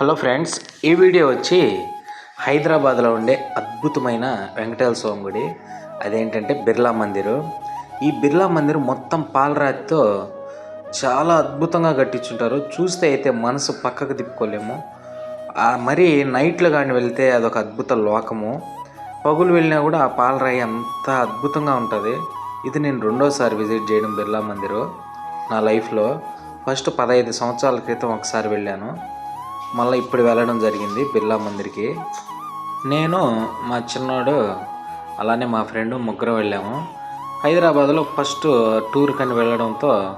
Hello friends ఈ video వచ్చి హైదరాబాద్లో ఉండే అద్భుతమైన వెంకటేశ్వర స్వామి గుడి. అదేంటంటే బిర్లా మందిరు. ఈ బిర్లా మందిర్ మొత్తం పాలరాతితో చాలా అద్భుతంగా కట్టించుంటారు. చూస్తే అయితే మనసు పక్కకు తిప్పుకోలేము. మరి నైట్లో కానీ వెళ్తే అదొక అద్భుత లోకము. పగులు వెళ్ళినా కూడా ఆ పాలరాయి అంత అద్భుతంగా ఉంటుంది. ఇది నేను రెండోసారి విజిట్ చేయడం బిర్లా మందిరు నా లైఫ్లో. ఫస్ట్ పదహైదు సంవత్సరాల క్రితం ఒకసారి వెళ్ళాను. మళ్ళీ ఇప్పుడు వెళ్ళడం జరిగింది బిర్లా మందిర్కి. నేను మా చిన్నోడు అలానే మా ఫ్రెండ్ ముగ్గురు వెళ్ళాము. హైదరాబాద్లో ఫస్ట్ టూర్ కని వెళ్ళడంతో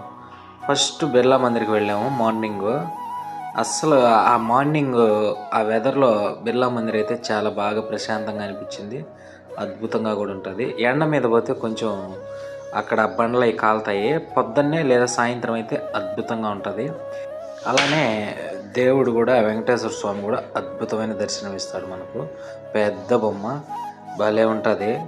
ఫస్ట్ బిర్లా మందిర్కి వెళ్ళాము మార్నింగ్. అస్సలు ఆ మార్నింగ్ ఆ వెదర్లో బిర్లా మందిర్ అయితే చాలా బాగా ప్రశాంతంగా అనిపించింది. అద్భుతంగా కూడా ఉంటుంది. ఎండ మీద పోతే కొంచెం అక్కడ బండ్లు అవి కాలుతాయి. పొద్దున్నే లేదా సాయంత్రం అయితే అద్భుతంగా ఉంటుంది. అలానే దేవుడు కూడా వెంకటేశ్వర స్వామి కూడా అద్భుతమైన దర్శనం ఇస్తాడు మనకు. పెద్ద బొమ్మ భలే ఉంటుంది.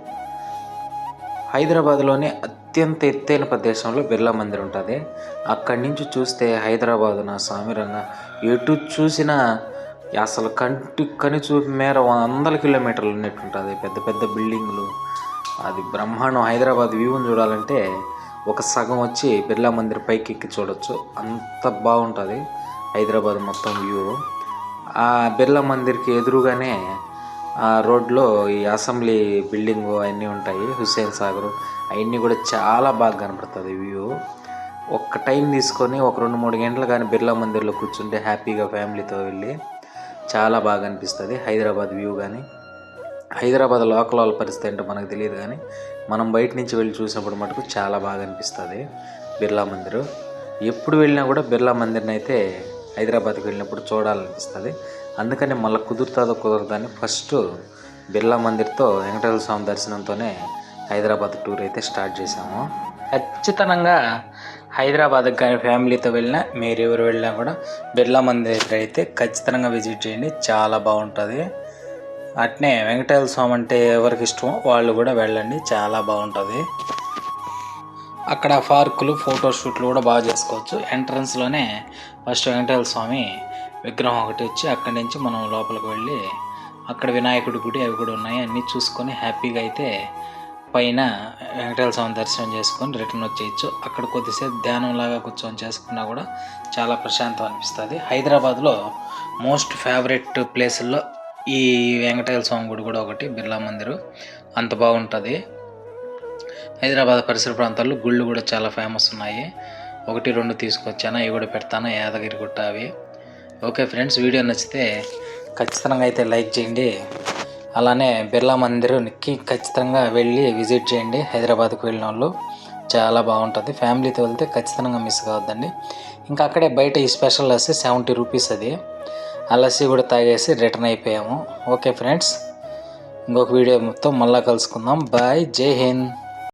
హైదరాబాద్లోనే అత్యంత ఎత్తైన ప్రదేశంలో బిర్లా మందిర్ ఉంటుంది. అక్కడి నుంచి చూస్తే హైదరాబాద్ నా సామిరంగా ఎటు చూసినా అసలు కంటి కని చూపు మేర వందల కిలోమీటర్లు ఉన్నట్టు ఉంటుంది పెద్ద పెద్ద బిల్డింగ్లు. అది బ్రహ్మాండం హైదరాబాద్ వ్యూని చూడాలంటే ఒక సగం వచ్చి బిర్లా మందిర్ పైకి ఎక్కి చూడొచ్చు. అంత బాగుంటుంది. హైదరాబాద్ మొత్తం వ్యూ. ఆ బిర్లా మందిర్కి ఎదురుగానే ఆ రోడ్లో ఈ అసెంబ్లీ బిల్డింగ్ అవన్నీ ఉంటాయి. హుస్సేన్ సాగర్. అవన్నీ కూడా చాలా బాగా కనపడుతుంది వ్యూ. ఒక్క టైం తీసుకొని ఒక రెండు మూడు గంటలు కానీ బిర్లా మందిర్లో కూర్చుంటే హ్యాపీగా ఫ్యామిలీతో వెళ్ళి చాలా బాగా అనిపిస్తుంది. హైదరాబాద్ వ్యూ కానీ. హైదరాబాద్ లోకల్ వాళ్ళ పరిస్థితి ఏంటో మనకు తెలియదు కానీ మనం బయట నుంచి వెళ్ళి చూసినప్పుడు మటుకు చాలా బాగా అనిపిస్తుంది బిర్లా మందిర్. ఎప్పుడు వెళ్ళినా కూడా బిర్లా మందిర్ని అయితే హైదరాబాద్కి వెళ్ళినప్పుడు చూడాలనిపిస్తుంది. అందుకని మళ్ళీ కుదురుతుందో కుదరదని ఫస్ట్ బిర్లా మందిర్తో వెంకటేశ్వర స్వామి దర్శనంతోనే హైదరాబాద్ టూర్ అయితే స్టార్ట్ చేసాము ఖచ్చితంగా హైదరాబాద్కి కానీ ఫ్యామిలీతో వెళ్ళినా మీరు ఎవరు వెళ్ళినా కూడా బిర్లా మందిర్ అయితే ఖచ్చితంగా విజిట్ చేయండి. చాలా బాగుంటుంది. అట్నే వెంకటేశ్వర స్వామి అంటే ఎవరికి ఇష్టమో వాళ్ళు కూడా వెళ్ళండి చాలా బాగుంటుంది. అక్కడ పార్కులు ఫోటో షూట్లు కూడా బాగా చేసుకోవచ్చు. ఎంట్రన్స్లోనే ఫస్ట్ వెంకటేశ్వర స్వామి విగ్రహం ఒకటి వచ్చి అక్కడి నుంచి మనం లోపలికి వెళ్ళి అక్కడ వినాయకుడి గుడి అవి కూడా ఉన్నాయి. అన్నీ చూసుకొని హ్యాపీగా అయితే పైన వెంకటేశ్వర స్వామి దర్శనం చేసుకొని రిటర్న్ వచ్చేయచ్చు. అక్కడ కొద్దిసేపు ధ్యానం లాగా కూర్చొని చేసుకున్నా కూడా చాలా ప్రశాంతం అనిపిస్తుంది. హైదరాబాద్లో మోస్ట్ ఫేవరెట్ ప్లేసుల్లో ఈ వెంకటేశ్వర స్వామి గుడి కూడా ఒకటి బిర్లా మందిరు. అంత బాగుంటుంది. హైదరాబాద్ పరిసర ప్రాంతాల్లో గుళ్ళు కూడా చాలా ఫేమస్ ఉన్నాయి. ఒకటి రెండు తీసుకొచ్చాను. అవి కూడా పెడతాను. యాదగిరి గుట్ట అవి. ఓకే ఫ్రెండ్స్ వీడియో నచ్చితే ఖచ్చితంగా అయితే లైక్ చేయండి. అలానే బిర్లా మందిర్కి ఖచ్చితంగా వెళ్ళి విజిట్ చేయండి. హైదరాబాద్కు వెళ్ళిన వాళ్ళు చాలా బాగుంటుంది. ఫ్యామిలీతో వెళ్తే ఖచ్చితంగా మిస్ కావద్దండి. ఇంకా అక్కడే బయట ఈ స్పెషల్ వస్తే సెవెంటీ రూపీస్ అది. ఆ లస్సీ కూడా తాగేసి రిటర్న్ అయిపోయాము. ఓకే ఫ్రెండ్స్ ఇంకొక వీడియో మొత్తం మళ్ళీ కలుసుకుందాం. బాయ్ జై హింద్.